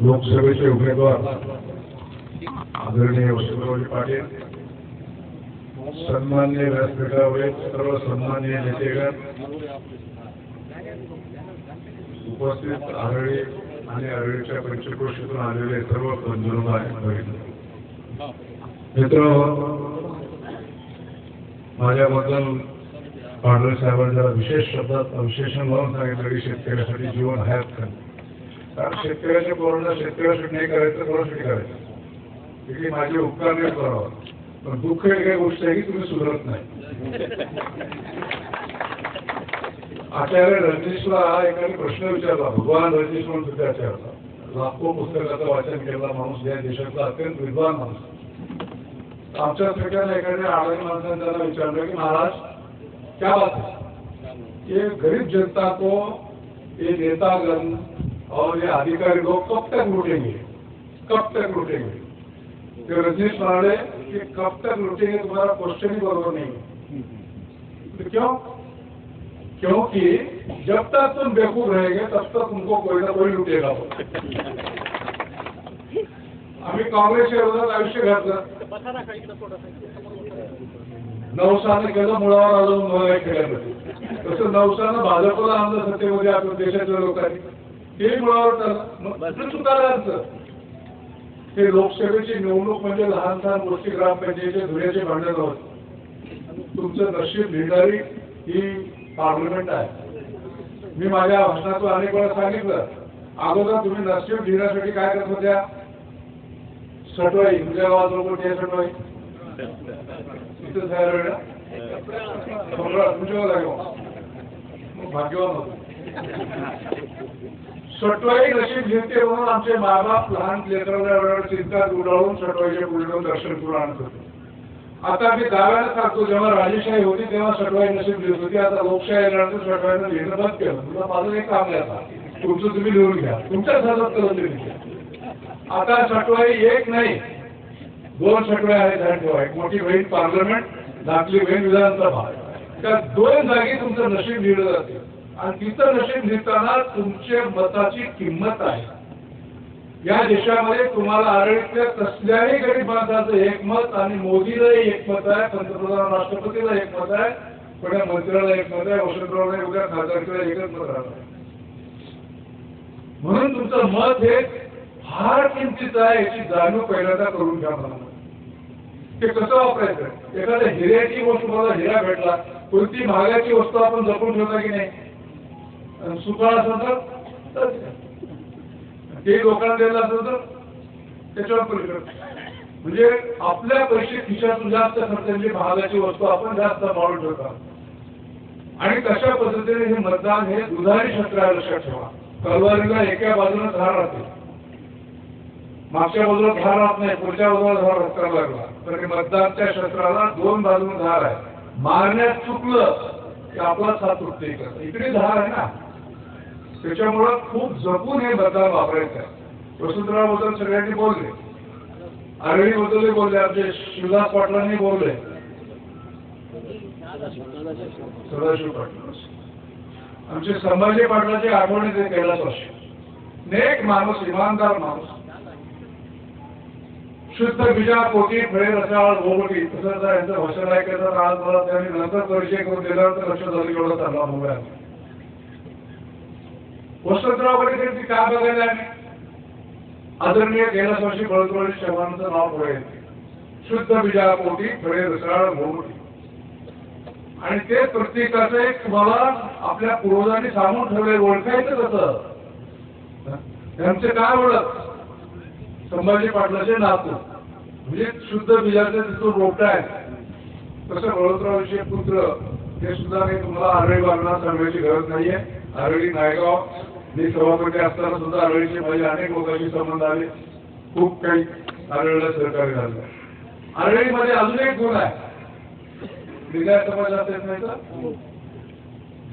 लोकसभेचे उमेदवार आदरणीय वसंतरावजी पाटील सन्मान्य व्यासपीठावरील सर्व सन्मान्य नेतेगण उपस्थित आरळी आणि आरळीच्या पंचक्रोशीतून आलेले सर्व बंधू आणि मित्र माझ्याबद्दल पांढरे साहेबांनी विशेष शब्दात विशेषण लावून सांगितलं की शेतकऱ्यासाठी जीवन हयात का कारण शेतकऱ्याच्या पोरांना शेतकऱ्यासाठी नाही करायचं कोणासाठी करायचं. तिकडे माझे उपकार नाही करावा. पण दुःख एक काही गोष्ट आहे की तुम्ही सुधरत नाही. आचार्य रजनीशला एकाने प्रश्न विचारला. भगवान रजनीश म्हणून सुद्धा आचार्यला लाखो पुस्तकाचं वाचन केलेला माणूस या देशातला अत्यंत विद्वान माणूस. आमच्या सगळ्यांना एखाद्या आडणी माणसाने त्यांना विचारलं की महाराज क्या बात है? ये गरीब जनता को ये नेतागण और ये अधिकारी लोग कब तक लूटेंगे? कब तक लूटेंगे? तो रजनीश म्हणाले कि कब तक लूटेंगे तुम्हारा क्वेश्चन ही बरबर नहीं तो क्यों? क्योंकि जब तक तुम बेवकूफ रहेंगे तब तक तुमको कोई ना कोई लुटेगा। आम्ही काँग्रेसच्या विरोधात आयुष्य घातलं नवसाने केलं मुळावर आलो मला केल्यामध्ये तसं नवसानं भाजपला आणलं सत्तेमध्ये आपल्या देशातल्या लोकांनी. ते मुळावर टाकलं. मग दुसरं सुधारायचं हे लोकसभेची निवडणूक म्हणजे लहान लहान गोष्टी ग्रामपंचायतीच्या धुळ्याचे भांडण. होत तुमचं नशीब लिहिणारी ही पार्लमेंट आहे. मी माझ्या भाषणातून अनेक वेळा सांगितलं अगोदर तुम्ही नशीब लिहिण्यासाठी काय करत होत्या? सटवाई तुमच्या गावात लोक ते सटवाई. इथं जायला वेळ सम्राट तुमच्या भाग्यवान होतो. सटवाई नशीब जिंकते म्हणून आमचे मायबाप लहान लेकरांना वेळेवर चिंता उडाळून सटवाईच्या पुढे दर्शन करून आणत होते. आता मी दाव्याला सांगतो जेव्हा राजेशाही होती तेव्हा सटवाई नशीब लिहित होती. आता लोकशाही येणार सटवाईनं लिहिणं बंद केलं. तुला माझं एक काम आहे आता. तुमचं तुम्ही लिहून घ्या. तुमच्याच हातात करून लिहून घ्या. आता सटवाई एक नाही दोन सटवाई आहेत ध्यान ठेवा एक मोठी बहीण पार्लमेंट धाकली बहीण विधानसभा. त्या दोन जागी तुमचं नशीब लिहिलं जाते. आणि तिथं नशीब लिहिताना तुमच्या मताची किंमत आहे. या देशामध्ये तुम्हाला आरळीतल्या कसल्याही गरीब माणसाचं आणि मोदीला एकमत आहे पंतप्रधान राष्ट्रपतीला एक मत आहे पण या मंत्र्याला एक मत आहे वसंतरावला एवढ्या खासदारकीला एकच मत राहणार म्हणून तुमचं मत हे फार किमतीचं आहे याची जाणीव पहिल्यांदा करून घ्या मला. ते कसं वापरायचं? एखाद्या हिऱ्याची गोष्ट मला हिरा भेटला कोणती भागाची वस्तू आपण जपून ठेवता की नाही? आणि सुकाळ तर ते लोकांना द्यायला असलं तर त्याच्यावर पलीकडे म्हणजे आपल्या पैसे खिशातून जास्त खर्चाची महागाची वस्तू आपण जास्त माळून ठेवतो. आणि कशा पद्धतीने हे मतदान हे दुधारी क्षेत्र आहे लक्षात ठेवा. तलवारीला एका बाजूला धार राहते. मागच्या बाजूला धार राहत नाही पुढच्या बाजूला धार रस्त्याला लागला तर हे मतदानच्या क्षेत्राला दोन बाजूने धार आहे. मारण्यात चुकलं की आपला साथ रुपये इकडे धार आहे ना. त्याच्यामुळं खूप जपून हे बदल वापरायचं. आहे वसुंधराबद्दल सगळ्यांनी बोलले. आरळीबद्दलही बोलले. आमचे शिवदास पाटलांनी बोलले. सदाशिव पाटील आमचे संभाजी पाटलाची आठवणी ते कैलास वर्ष नेक माणूस इमानदार माणूस. शुद्ध बीजा पोटी फळे रसाळ भोगटी तसंच यांचं भाषण ऐकायचं. आज मला त्यांनी नंतर परिचय करून दिल्यावर तर लक्षात आलं एवढा चांगला मोबाईल वसंतरावकडे त्यांची काय बघायला आम्ही आदरणीय कैलास वर्षी बळदरोळी शर्मांचं नाव पुढे येते. शुद्ध बीजा पोटी फळे रसाळ मोठी आणि ते प्रत्येकाचं एक तुम्हाला आपल्या पूर्वजांनी सांगून ठेवले ओळखायचं कसं त्यांचे काय ओळख? संभाजी पाटलाचे नातू. म्हणजे शुद्ध बिजाचे तिथून रोपटा आहे तसं बळवतरावचे पुत्र हे सुद्धा मी तुम्हाला आरळी बांधणार सांगण्याची गरज नाहीये. आरळी नायगाव मी सभापती असताना सुद्धा आरळीचे माझे अनेक लोकांशी संबंध आले. खूप काही आरळीला सहकार्य झालं. आरळीमध्ये अजून एक गुण आहे. विधायक समाजात येत नाही का?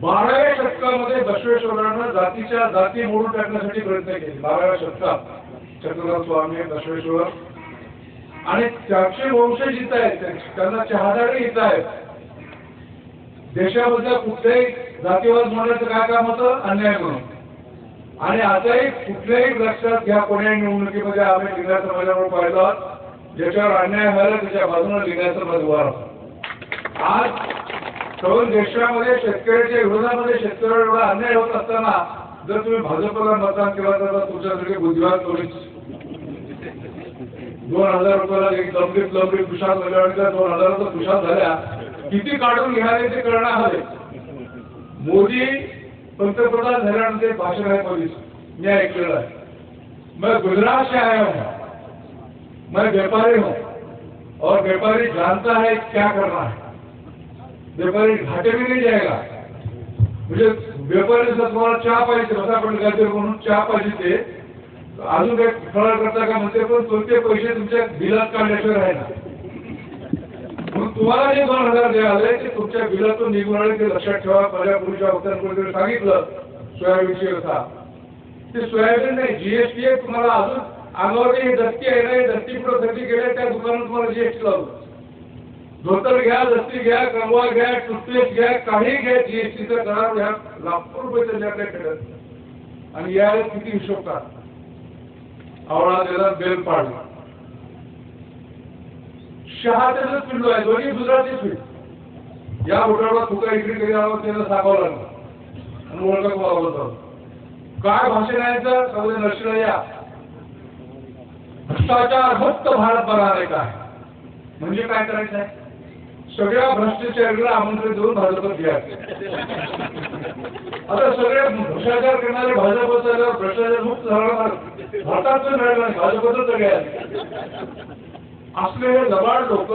बाराव्या शतकामध्ये बसवेश्वरांना जातीच्या जाती मोडून टाकण्यासाठी प्रयत्न केले. बाराव्या शतकात चक्रधर स्वामी बसवेश्वर आणि त्याचे वंशज इथं आहेत त्यांना चहादारी इथं आहेत. देशामधल्या कुठल्याही जातीवाद म्हणण्याचं काय काम होतं? अन्याय म्हणून आणि आताही कुठल्याही लक्षात घ्या कोण्याही निवडणुकीमध्ये आम्ही लिंगायत समाजावर पाहिला. ज्याच्यावर अन्याय झाला त्याच्या बाजूने लिंगायत समाज उभा आज सर्व देशामध्ये शेतकऱ्याच्या विरोधामध्ये शेतकऱ्यावर एवढा अन्याय होत असताना जर तुम्ही भाजपला मतदान केलं तर तुमच्यासाठी बुद्धिवाद कोणीच दोन हजार रुपयाला एक लंबीत लंबीत आणि त्या दोन हजाराचा तुषार झाल्या. किती काढून घ्याले ते करणार आले मोदी पंतप्रधान झाल्यानंतर भाषण आहे पोलीस मी ऐकलेलं आहे. मैं गुजरात से आया हूं. मैं व्यापारी हूं. और व्यापारी जानता है क्या करना है? व्यापारी घाटे में नहीं जाएगा. म्हणजे व्यापारी तुम्हाला चहा पाहिजे होता पण गाजर म्हणून चहा पाहिजे ते अजून एक फळ करता का म्हणते पण कोणते पैसे तुमच्या बिलात काढल्याशिवाय आहे ना तुम्हाला जे दोन हजार द्यावे ते तुमच्या बिलातून निघून आले ते लक्षात ठेवा. माझ्या पुरुषा वक्त्यांकडे सांगितलं सोयाबीनची होता ते सोयाबीन नाही जीएसटी आहे. तुम्हाला अजून अंगावरती हे दस्ती आहे ना हे दस्ती पुढे खरेदी केल्या त्या दुकानात तुम्हाला जीएसटी लावलं धोतर घ्या लस्सी घ्या कंगवा घ्या टूथपेस्ट घ्या काही घ्या जीएसटीचा करार घ्या. लाखो रुपये त्यांच्याकडे खेळत आणि या किती हिशोब का आवळा दिला बेल पाडला. शहाच्याच पिंडू आहे दोन्ही गुजराती पिंड या उठावा तुका इकडे कधी आला त्याला सागावं लागलं. आणि ओळखा बोलावलं होतं काय भाषण आहे तर? सगळे नशीला या. भ्रष्टाचार मुक्त भारत बनाने का काय म्हणजे काय करायचं आहे? सगळ्या भ्रष्टाचारीला आमंत्रण देऊन भाजपत घ्यायचं आता सगळे भ्रष्टाचार करणारे भाजपत भ्रष्टाचार मुक्त झाला. भारतात मिळालं नाही भाजपतच घ्यायचं असले हे लबाड लोक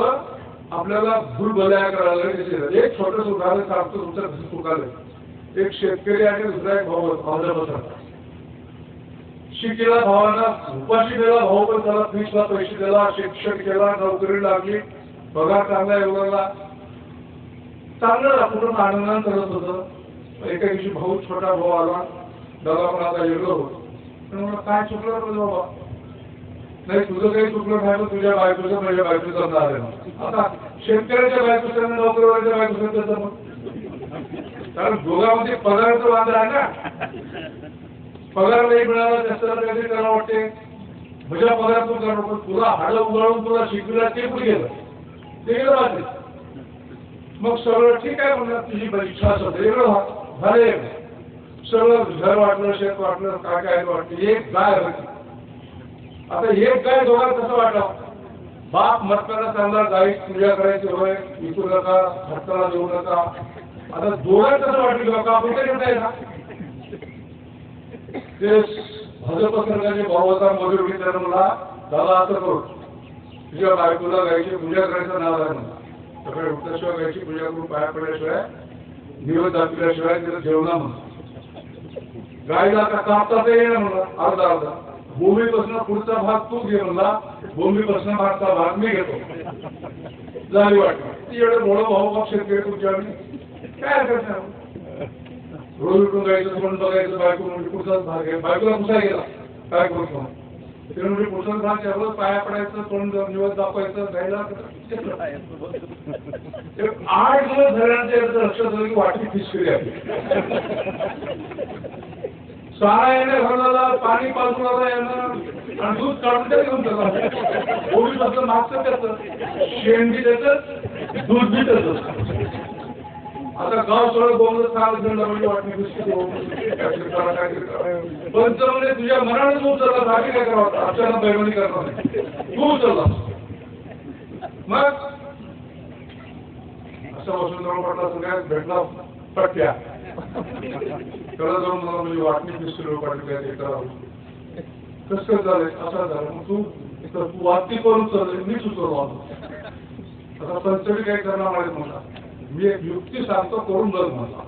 आपल्याला भूल करायला लागले. एक छोटं उदाहरण सांगतो तुमचं कसं चुकालं एक शेतकरी आणि दुसरा एक भाऊ भाजपचा शिकेला भावाला उपाशी दिला भाऊ पण त्याला फीसला पैसे दिला शिक्षण केला नोकरी लागली. पगार चांगला एवढा चांगलं कुठून आनंदान करत होतं. एका दिवशी भाऊ छोटा भाऊ आला. दादा पण आता वेगळं होत काय चुकलं बाबा? नाही तुझं काही चुकलं नाही मग तुझ्या बायकोचं माझ्या बायकोचं नाव आहे. आता शेतकऱ्याच्या बायकोचं नोकरीवाल्याच्या बायकोचं त्याचं मग? कारण दोघांमध्ये पगाराचं वाद आहे ना. पगार नाही मिळाला जास्त काहीतरी करावं वाटते. माझ्या पगार तू करणं पण तुला हाडं उघडून तुला शिकविला ते पण गेलं? ते गेलं वाटते मग सरळ ठीक आहे म्हणलं तुझी परीक्षा असं वेगळं व्हा- झाले. सगळं घर वाटलं शेत वाटलं काय काय वाटलं एक गाय होती. आता हे काय दोघांना कसं वाटलं? बाप मरताना चांगला गाई पूजा करायची होय विकू नका भक्ताला देऊ नका आता दोघांना कसं वाटलं लोका आपण काय करता येणार ते भाजप सरकारचे भावता मजूर घेतल्यानं मला दादा असं करू. तुझ्या बायकोला गायची पूजा करायचं नाव आहे म्हणा सगळे उठल्याशिवाय गायची पूजा करून पाया पडल्याशिवाय निवड दाखवल्याशिवाय तिला जेवणा म्हणा गायला आता कापता ते येणं म्हणा अर्धा अर्धा. भूमीपासून पुढचा भाग तू घे म्हणला भूमीपासून मागचा भाग मी घेतो. झाली वाटत ती एवढं मोठं भाऊ शेतकरी तुमच्या काय करणार रोज उठून जायचं तोंड बघायचं बायको म्हणजे पुढचाच भाग आहे बायकोला पुसा गेला काय करतो ते म्हणजे पुढचाच भाग त्यावर पाया पडायचं तोंड निवड दाखवायचं गायला आठ दिवस झाल्यानंतर याचं लक्षात आलं की वाटी फिसकरी आहे सारा येणे भरला पाणी पाजून आला येणं आणि दूध काढून ते घेऊन त्याला ओळी असं मागचं त्याचं शेण बी त्याचं दूध बी त्याचं आता गाव सगळं बोलत सांगितलं म्हणजे वाटणी पण जर म्हणजे तुझ्या मनाने तू उचलला बाकी काय करावं अचानक बैमणी करणार नाही तू उचलला मग? असं वसुंधराव पटला सगळ्यात भेटला. पट्ट्या त्याला जाऊन मला म्हणजे वाटणी पिस्तूल पाठवली काय ते करावं कसं झालंय? असं झालं. मग तू तर तू वाटणी करून चालले मी सुचवलो आता पंचमी काय करणार माहीत मला. मी एक युक्ती सांगतो करून बघ मला.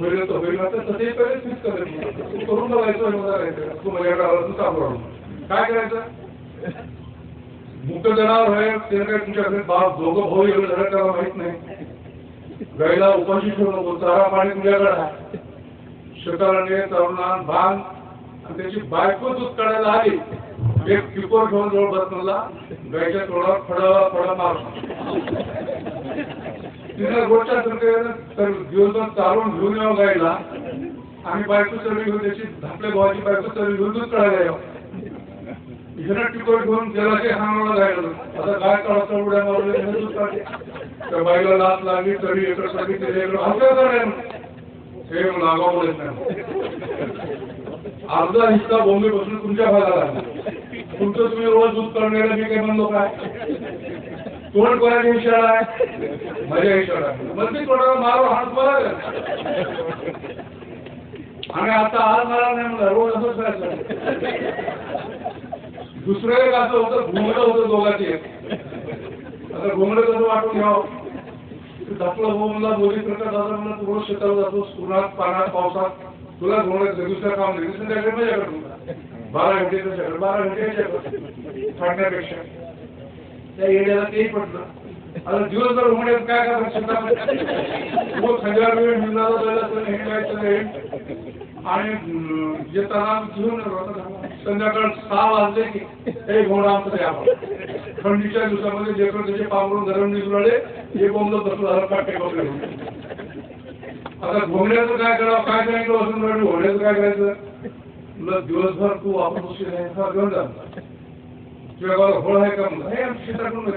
होईल तर होईल तर तसे पहिले करेल तू करून बघायचं मला करायचं? तू माझ्याकडे आला तू काय करायचं? मुक्त जनावर आहे ते काय तुमच्याकडे बाप दोघं भाऊ एवढं झालं त्याला माहीत नाही. गाईला उपाशी ठेवू नको चारा पाणी तुझ्याकडे आहे. शेताला तरुणान भान आणि त्याची बायको दूध काढायला आली एक पिकोर घेऊन जवळ बसला गायच्या तोडावर फळा फळा मार. तिला गोष्ट तर दिवसभर चालून घेऊन यावं गायला आणि बायको चरवी घेऊन त्याची आपल्या भावाची बायको चरवी घेऊन दूध काढायला यावं. इथं टिकोट घेऊन तेलाचे हाणाला जायला. आता काय कळत उड्या मारले त्याने काढले त्या बाईला लात लागली तरी इकडं सगळी त्याच्या इकडं हलका करायला हे लागाव बोलत नाही अर्धा हिस्सा बोंबे बसून तुमच्या भागाला आहे. तुमचं तुम्ही रोज दूध करण्याला मी काही म्हणलो काय? तोंड कोणाची इशारा आहे? माझ्या इशारा आहे. मग मी कोणाला मारो हात मारा. आणि आता आज मला नाही म्हणलं रोज असंच करायचं दुसरं एक असं होतं घुमड होतं दोघांचे. आता घुमड कसं वाटून घ्यावं? धापलं हो मला बोली प्रकार दादा मला तू रोज शेताला जातो उन्हात पाण्यात पावसात. तुला घुमड दुसरं काम नाही. दुसरं संध्याकाळी माझ्याकडे तुला बारा घंटे तुझ्याकडे बारा घंटे याच्याकडे फाडण्यापेक्षा त्या एरियाला तेही पटलं. आता दिवसभर घुमड्यात काय करायचं? शेतामध्ये मग हजार वेळ मिळाला जायला तर हे काय तर आणि येताना घेऊन संध्याकाळ सहा वाजले की हे घोडा आमचं द्या थंडीच्या दिवसामध्ये जे पण त्याचे पांघरून गरम निघाले हे बोंबलं बसलं झालं काटे कपडे आता घोड्याचं काय करावं काय करायचं असून राहिले घोड्याचं काय करायचं? तुला दिवसभर तू वापस उशीर आहे हा घेऊन जा. तुझ्या गावाला घोड आहे का म्हणलं? हे आमच्या शेताकडून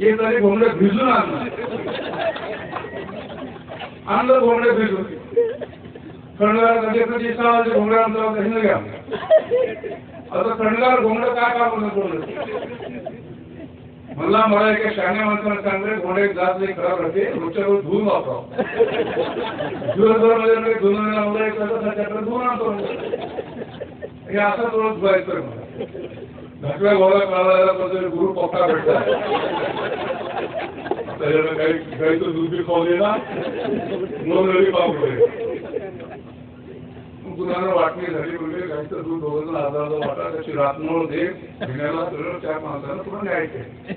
एक तरी घोंगडे भिजून आणलं आणलं घोंगडे भिजून. खंडगार गणपती कधी सहा वाजता घोंगड्या घ्या आता खंडगार घोंगडं काय काम म्हणत मला मला एका शाण्या माणसानं सांगितलं घोडे जात नाही खराब राहते रोजच्या रोज धुवून वापरावं. दिवसभरमध्ये धुवून मला एक त्याच्याकडे धुवून आणतो हे असं रोज धुवायचं मला. घाटव्या घोडा काढायला पण गुरु पक्का भेटला त्याच्यानं काही गाईचं दूध बी खाऊ दे ना. म्हणून पाहू पापड वाटणी झाली म्हणजे गाईचं दूध दोघं हजाराचा वाटा त्याची रातमोळ दे घेण्याला सरळ चार माणसाला पुन्हा न्यायचे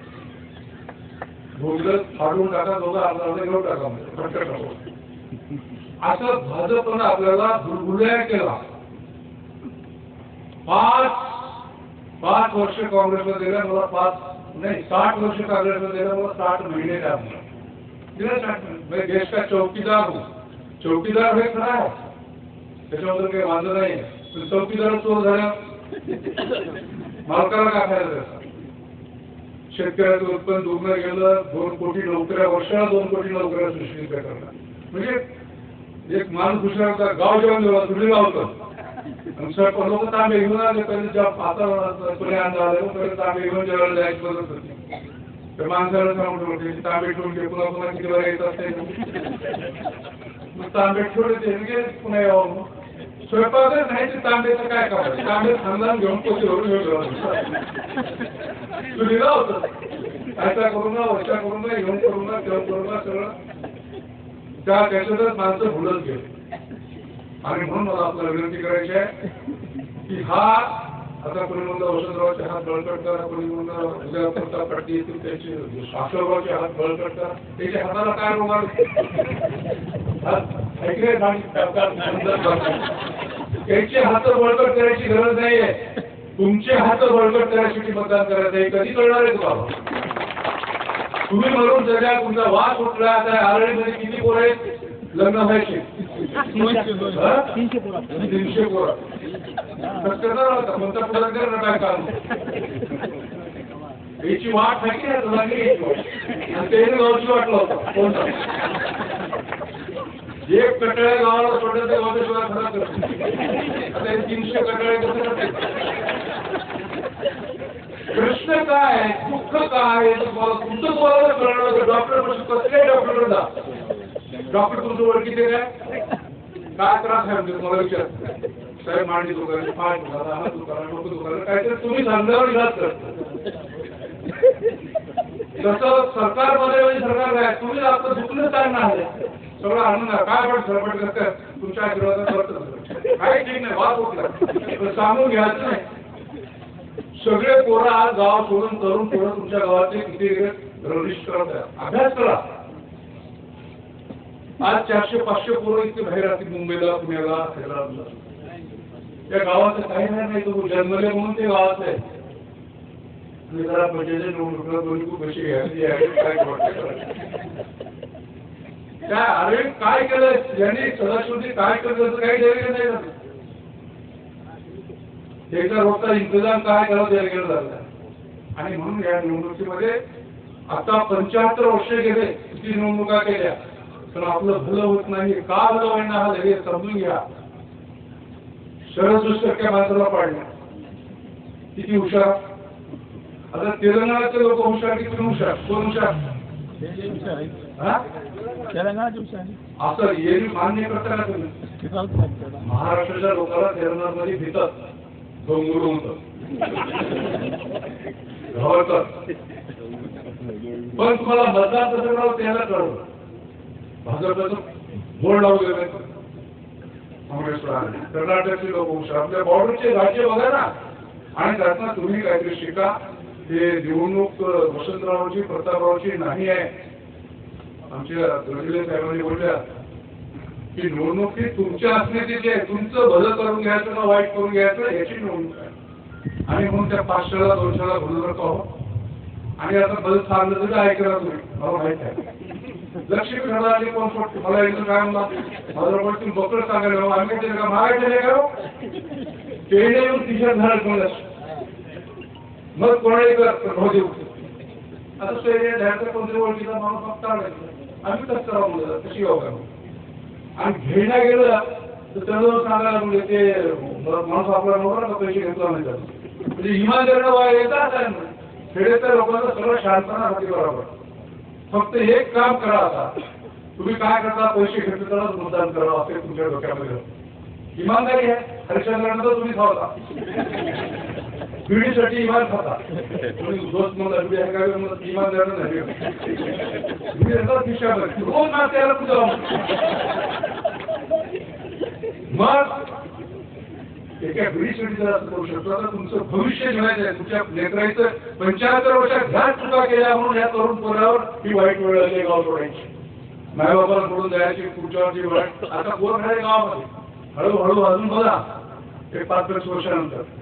भोगलं फाडून टाका दोघं अर्धा अर्धा घेऊन टाका म्हणजे घट्ट टाकून असं भाजपनं आपल्याला दुर्गुल्या केला. पाच पाच वर्ष काँग्रेसला दिल्या मला पाच नाही साठ वर्ष काँग्रेसला दिल्या मला साठ महिने द्या मला दिलं साठ म्हणजे देश का चौकीदार हूं चौकीदार हे खरं आहे त्याच्याबद्दल काही वाद नाही. पण चौकीदार चोर झाल्या. मालकाला काय फायदा शेतकऱ्याचं उत्पन्न दुर्मिळ गेलं. दोन कोटी नोकऱ्या वर्षाला दोन कोटी नोकऱ्या सृष्टी करणार म्हणजे एक माणूस दुसऱ्या गाव जेवण जेव्हा तुम्ही होतं आणि सर लोक तांबे घेऊन आले पहिले जेव्हा आता पुणे आणलं पहिले तांबे घेऊन जेवायला जायचं पद्धत होती. तर माणसाला सांगून ठेवलं तांबे ठेवून घे पुन्हा पुन्हा किती वेळा येत असते. मग तांबे ठेवले ते गेले पुन्हा यावं. मग स्वयंपाकच नाही ते तर काय करायचं तांबे खानदान घेऊन पोचे भरून घेऊन तू लिहिला होतं. करून वर्षा करून घेऊन करून ना करून सगळं. त्या त्याच्यातच माणसं भुलत गेले. आणि म्हणून मला आपल्याला विनंती करायची आहे की हा आता कोणी म्हणलं वसंतरावचे हात बळकट करा कोणी म्हणलं उद्या पाटील येतील त्याचे शास्त्ररावचे हात बळकट करा. त्याच्या हाताला काय रोग ऐकले त्यांचे हात बळकट करायची गरज नाहीये. तुमचे हात बळकट करायसाठी मतदान करायचं आहे. कधी कळणार आहे तुम्हाला? तुम्ही म्हणून जगा तुमचा वास उठला आता आरळीमध्ये किती पोरं आहेत? लग्न व्हायचे. तीनशे पोरं. कसं करणार होता कोणता पुढाकार करणार काम याची वाट माहिती आहे तुला नाही याची आणि त्याने गावची वाटलं होतं कोणता? एक कटळ्या गावाला सोडलं तर गावाच्या शिवाय खराब करतो आता हे तीनशे कटळे कसं प्रश्न काय? दुःख काय? आहे? तुम्हाला तुमचं बोलायला कळणार तर डॉक्टरपासून कसले डॉक्टर जा? डॉक्टर तुमचं ओळखीचे काय? काय त्रास आहे म्हणजे तुम्हाला विचार? साहेब मांडी दुकान पाय दुकान हात दुकान डोकं दुकान काहीतरी तुम्ही धंद्यावर इलाज करता तसं सरकारमध्ये म्हणजे सरकार काय? तुम्ही आपलं दुखलं काय नाही? सगळं आणून काय पण सरपट करतात तुमच्या आशीर्वादात करतात काही ठीक नाही वाद सांगून घ्यायचं नाही. सगळे पोरं आज गाव सोडून तरुण पोरं तुमच्या गावाचे किती रविश करत आहे अभ्यास करा. आज चारशे पाचशे पोरं इथे बाहेर राहतील मुंबईला पुण्याला हैदराबादला त्या गावाचं काही नाही नाही तो जन्मले म्हणून ते गावात आहे. आणि जरा पंचायत निवडणुकीला दोन्ही खूप कशी घ्यायचे काय काय अरे काय केलं यांनी सदाशिवजी काय केलं त्याचं काही डेअरिंग नाही. झालं एका रोजचा इंतजाम काय करावं डेअरिंग झालं आणि म्हणून या निवडणुकीमध्ये आता पंच्याहत्तर वर्ष गेले किती निवडणुका केल्या. पण आपलं भलं होत नाही का भलं होईना हा हे समजून घ्या. शरद दुष्टक्या माणसाला पाडल्या किती हुशार. आता तेलंगणाचे लोक हुशार किती हुशार? कोण हुशार? हा? तेलंगणाची हुशार असं येईल मान्य करता का तुम्ही महाराष्ट्राच्या लोकांना तेलंगणामध्ये भितात डोंगर होतं. पण तुम्हाला मतदान कसं करावं त्याला कळलं भाजपचं बोर्ड लावू गेलं काँग्रेस कर्नाटकचे लोक हुशार. आपल्या बॉर्डरचे राज्य बघा ना. आणि त्यातनं तुम्ही काहीतरी शिका. हे निवडणूक वसंतरावांची प्रतापरावांची प्रतापरावची नाही आहे. आमच्या गडविले साहेबांनी बोलल्या की निवडणूक ही तुमच्या अस्मितेची आहे. तुमचं भलं करून घ्यायचं का वाईट करून घ्यायचं याची निवडणूक आहे. आणि म्हणून त्या पाचशेला दोनशेला भलं नको आणि आता भलं सांगलं तरी ऐकणार तुम्ही. मला माहीत आहे. लक्ष्मी घराली कोण सोडते? मला एकदा काय म्हणला माझं पण तुम्ही बकर सांगायला आम्ही ते का मागायचे नाही का? पेढे येऊन टी-शर्ट कोण लक्ष मग कोणाही भाऊ हो, देऊ. आता सोयरे द्यायचं कोणतरी ओळखीचा माणूस फक्त आणायचं आम्ही कसं करावं म्हणलं कशी यावं आणि घेण्या गेलं तर त्याला सांगायला म्हणजे ते माणूस आपला नवरा का पैसे घेतला नाही त्याला. म्हणजे इमानदारीनं वाया येतात खेडे ना. खेड्यातल्या लोकांना सगळं शांतपणासाठी बरोबर. फक्त हे काम करा आता. तुम्ही काय करता पैसे घेतले तरच मतदान करा असे तुमच्या डोक्यामध्ये इमानदारी आहे. हरिश्चंद्रांना तर तुम्ही खावता पिढीसाठी इमान खाता. दोस्त म्हणला पिढी नाही. येतात रोज ना त्याला मग एका पिढीसाठी जर असं करू शकतो. तर तुमचं भविष्य घडायचं आहे तुमच्या लेकराचं पंच्याहत्तर वर्षात ह्या चुका केल्या म्हणून या तरुण पोरावर ही वाईट वेळ आली गाव सोडायची मायबापाला सोडून द्यायची पुढच्यावरची वाईट आता पोर आहे गावामध्ये? हळूहळू अजून बघा. पाच पाच वर्षानंतर.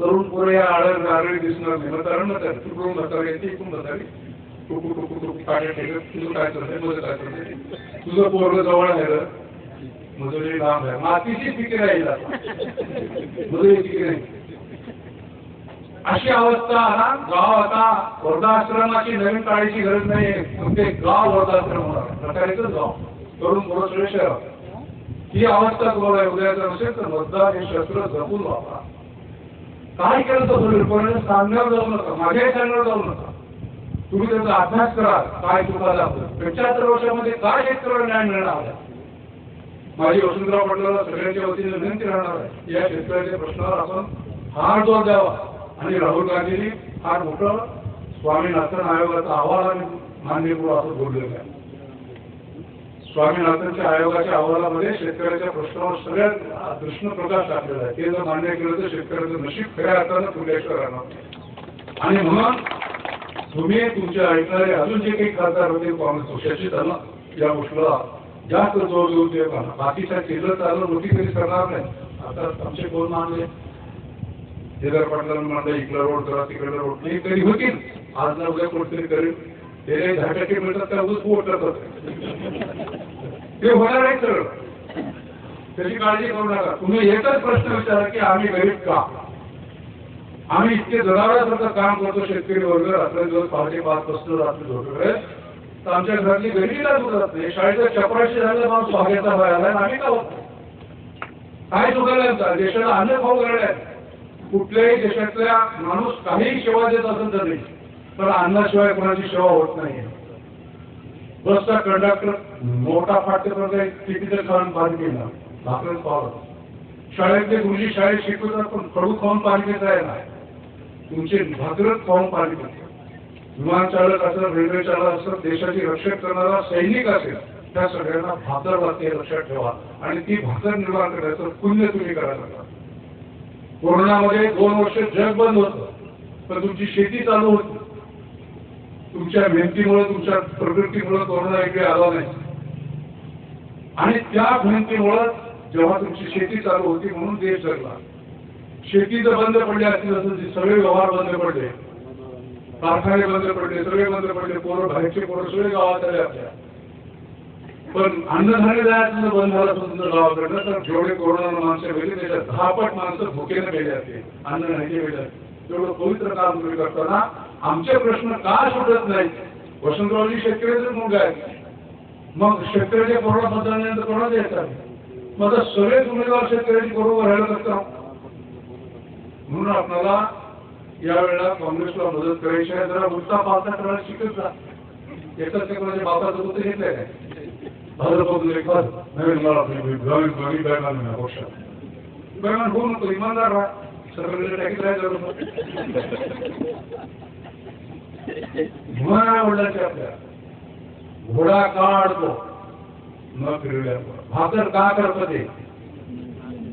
तरुण पोरे या आडळ आडळी दिसणार नाही. मग कारण नका तिकडून बसावे येते इकडून बसावी टुकू टुकू टुकू पाण्यात ठेकत तुझं काय चाललंय माझं काय चाललंय तुझं पोरग जवळ आहे रं. मजुरी लांब आहे. मातीची पिके राहील आता मजुरी पिके नाही अशी अवस्था हा गाव आता वर्धाश्रमाची नवीन काढायची गरज नाही प्रत्येक गाव वर्धाश्रम होणार. प्रकारेच गाव तरुण पुरुष शहर ही अवस्था तुम्हाला उद्याचा नसेल तर मतदार हे शस्त्र जपून वापरा. काय केलं तर होईल कोणाला सांगण्यावर जाऊ नका माझ्याही सांगण्यावर जाऊ नका. तुम्ही त्याचा अभ्यास करा काय तुम्हाला पंच्याहत्तर वर्षामध्ये काय शेतकऱ्याला न्याय मिळणार आहे? माझी वसंतराव पाटलाला सगळ्यांच्या वतीने विनंती राहणार आहे या शेतकऱ्याच्या प्रश्नावर आपण फार जोर द्यावा. आणि राहुल गांधींनी फार मोठं स्वामीनाथन आयोगाचा अहवाल आणि मान्य करू असं बोललेलं आहे. स्वामीनाथनच्या आयोगाच्या अहवालामध्ये शेतकऱ्याच्या प्रश्नावर सगळ्यात दृष्णप्रकाश टाकलेला आहे. ते जर मान्य केलं तर शेतकऱ्याचं नशीब खऱ्या अर्थानं फुलेश्वर राहणार. आणि म्हणून तुम्ही तुमच्या ऐकणारे अजून जे काही खासदार होते काँग्रेस पक्षाचे त्यांना या गोष्टीला जास्त जोर देऊन ते पाहणार बाकीच्या तर आलं मोठी तरी करणार नाही. आता आमचे कोण मानले केदार पाटलांना म्हणलं इकडं रोड करा तिकडला रोड नाही तरी होतील. आज ना उद्या कोणतरी करेल. ते दहा टक्के मिळतात त्या उगाच करतात. ते होणार आहे सरळ. त्याची काळजी करू नका. तुम्ही एकच प्रश्न विचारा की आम्ही गरीब का? आम्ही इतके जनावरांसारखं काम करतो शेतकरी वर्ग रात्र दिवस पहाटे पाच पासून रात्री झोपेकडे तर आमच्या घरातली गरीबीला जात नाही शाळेचा चपराशी झालेला माणूस भाग्याचा भाय आला आम्ही का होत काय चुकायला देशाला अन्न भाव घालणार कुठल्याही देशातल्या माणूस काही सेवा देत असेल तर नाही. तर अन्नाशिवाय कोणाची सेवा होत नाही. बसचा कंडक्टर मोठा फाटेपर्यंत कितीतरी खाऊन पाणी पिणार भाकर पावलं. शाळेतले गुरुजी शाळेत शिकवतात पण कडू खाऊन पाणी घेता येणार. तुमचे भाकरच खाऊन पाणी घेतात विमान चालक असेल रेल्वे चालक असेल देशाची रक्षण करणारा सैनिक असेल त्या सगळ्यांना भाकर लागते लक्षात ठेवा. आणि ती भाकर निर्माण करायचं पुण्य तुम्ही करायला लागला कोरोनामध्ये दोन वर्ष जग बंद होतं तर तुमची शेती चालू होती. तुमच्या मेहनतीमुळे तुमच्या प्रकृतीमुळे कोरोना इकडे आला नाही. आणि त्या मेहनतीमुळे जेव्हा तुमची शेती चालू होती म्हणून देश जगला शेती जर बंद पडली असतील असं सगळे व्यवहार बंद पडले. कारखाने बंद पडले सगळे बंद पडले पोरं बाहेरचे पोरं सगळे गावात आले आपल्या. पण अन्नधान्य जायचं बंद झालं तुमचं गावाकडनं तर जेवढे कोरोना माणसं गेले त्याच्यात दहापट माणसं भुकेनं गेले असते अन्न नाही गेले. तेवढं पवित्र काम तुम्ही करताना आमचे प्रश्न का सुटत नाहीत? वसंतरावजी शेतकऱ्याचे मुलगा आहेत मग शेतकऱ्याच्या कोरोना पत्रानंतर कोरोना द्यायचा मग आता सगळेच उमेदवार शेतकऱ्याची बरोबर राहायला करतात म्हणून आपल्याला यावेळेला काँग्रेसला मदत करायची आहे. जरा उलटा पालता करायला शिकत जा. एकाच म्हणजे बापाचं होतं घेतलंय काय भाजपमधून एक नवीन मला नवीन नवीन बैमान पक्षात बैमान होऊ नको इमानदार राहा. सगळं टाकीत राहायचं म्हण आवडलाचे आपल्या. घोडा का अडतो न फिरवल्यामुळे भाकर का करतं ते?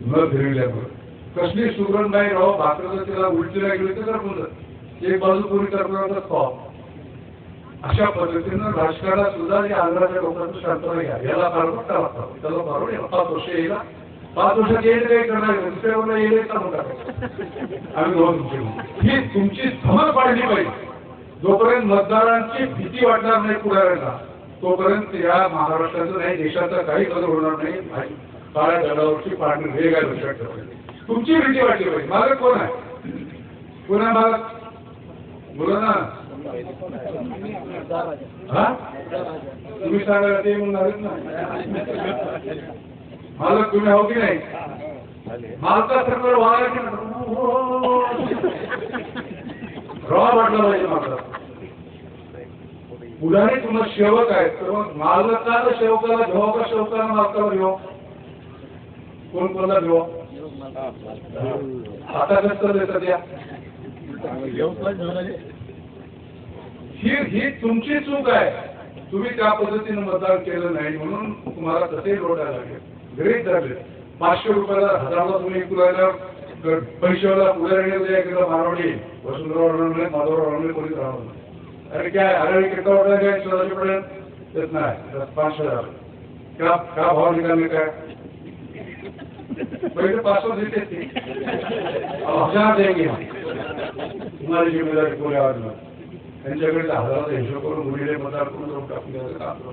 न फिरवल्यामुळे कसली सुगरण नाही राहो भाकर जर तिला उलटीला गेली तर करपून एक बाजू पुरी करणार पाव. अशा पद्धतीनं राजकारणात सुद्धा जे आंध्राच्या लोकांचं शांतता घ्या याला बरोबर का लागतं त्याला बरोबर याला पाच वर्ष येईल पाच वर्षात येईल काही करणार दुसऱ्या वेळेला येईल का नका आम्ही दोन तुमची ही तुमची समज पाडली पाहिजे. जोपर्यंत मतदारांची भीती वाटणार नाही पुढाऱ्यांना तोपर्यंत या महाराष्ट्राचं नाही देशाचा काही कदर होणार नाही. भाई काळ्या दडावरची पाडणी वेग आहे लक्षात ठेवायची? तुमची भीती वाटली पाहिजे. मालक कोण आहे? कोण आहे मालक. बोला ना. हा? तुम्ही सांगा ते म्हणून ना. मालक तुम्ही हो की नाही? मालका सरकार वागा रॉ म्हटलं पाहिजे मात्र? पुढारी तुम्हाला शेवक आहेत तर मग मालकाला शेवकाला घेऊ का शेवकाला मालकाला घेऊ. कोण कोणाला घेऊ? आता कसं देतात या. ही ही तुमची चूक आहे. तुम्ही त्या पद्धतीने मतदान केलं नाही म्हणून तुम्हाला तसेही लोटायला लागेल गरीब धरले. पाचशे रुपयाला हजारला तुम्ही पुरायला पैशाला पुढे उद्या केलं मारवडी वसुंधराव रणवले माधवराव रणवले कोणी राहणार नाही. अरे काय अरे किती वाटलं काय स्वतःचे पडेल येत नाही. त्यात पाचशे हजार. का का भाव निघाले काय? पहिले पाच सौ देते ते हजार देंगे हम. तुम्हाला जिम्मेदारी कोणी आवाज त्यांच्याकडे हजाराचा हिशोब करून मुलीले मतदार करून जाऊन टाकून द्यायचं काम करू.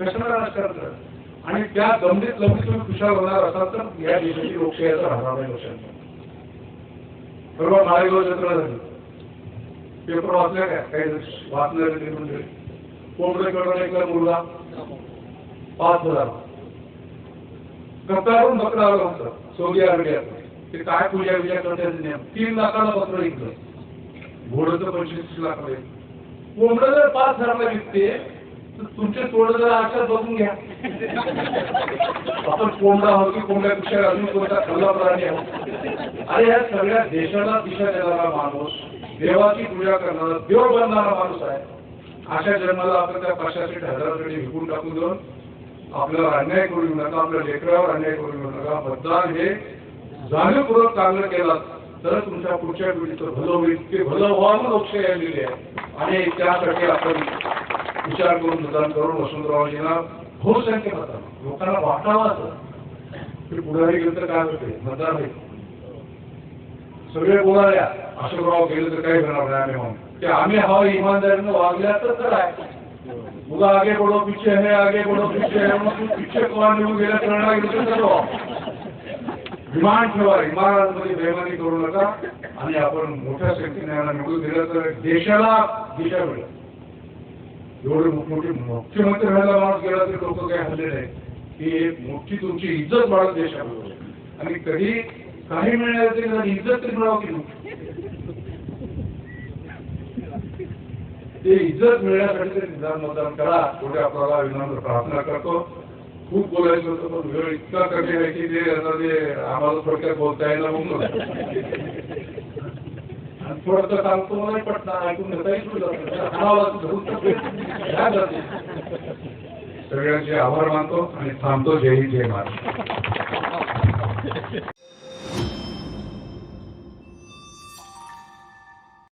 कशाला राजकारण करत आणि त्या गमतीत लंबीत तुम्ही खुशाल होणार असाल तर या देशाची लोकशाहीचा राहणार नाही लोकशाही बरोबर मारेगाव जत्रा झाली. पेपर वाचल्या काय? काही वाचणारे म्हणजे कोंबडे कडून एक मुलगा पाच हजार. कतारून पत्र आलं होतं सौदी अरेबियात ते काय पूजा विजा करण्याचे नियम? तीन लाखाला पत्र विकलं. घोडं पंचवीस लाख कोंबडं जर पाच हजारला विकते तुमचे तोडं जरा आशात बघून घ्या. आपण कोंबडा आहोत की कोंबड्यापेक्षा अजून कोणता खल्ला प्राणी आहोत? अरे या सगळ्या देशाला दिशा देणारा माणूस देवाची पूजा करणारा देव बनणारा माणूस आहे. अशा जन्माला आपण त्या पाचशे ढगाकडे विकून टाकून देऊन आपल्याला अन्याय करू घेऊ नका आपल्या लेकरावर अन्याय करू घेऊ नका. मतदान हे जाणीवपूर्वक चांगलं केलं तर तुमच्या पुढच्या पिढीचं भलं होईल. ते भलं व्हावं लोकशाही आलेली आहे आणि त्यासाठी आपण विचार करून मतदान करून वसंतरावजींना बहुसंख्य मतदान लोकांना वाटावं असं. ते पुढारी गेलं तर काय होते? मतदान होईल सगळे बोलायला अशोकराव गेलं तर काही करणार नाही आम्ही म्हणून. ते आम्ही हवा इमानदारीनं वागल्या तर काय मुला आगे बढ़ो पीछे है आगे बढ़ो पीछे है. मग तू पीछे कोणा निघून गेल्या करणार गेलं तर करू विमान ठेवा विमानांमध्ये बेमानी करू नका. आणि आपण मोठ्या शक्तीने निवडून दिलं तर देशाला दिशा मिळेल. एवढे मोठमोठे मुख्यमंत्री व्हायला माणूस गेला तरी लोक काही हल्ले नाही. ही एक मोठी तुमची इज्जत वाढत देशामध्ये आणि कधी काही मिळण्याची जर इज्जत तरी मिळावं की ते इज्जत मिळण्यासाठी तरी निदान मतदान करा. थोडे आपल्याला विनम्र प्रार्थना करतो. खूप बोलायचं होतं पण वेळ इतका कमी आहे की ते आता ते आम्हाला थोडक्यात बोलता यायला म्हणून. थोडंसं सांगतो मला पटणार ऐकून घेता येईल सगळ्यांचे आभार मानतो आणि थांबतो जय हिंद जय महाराष्ट्र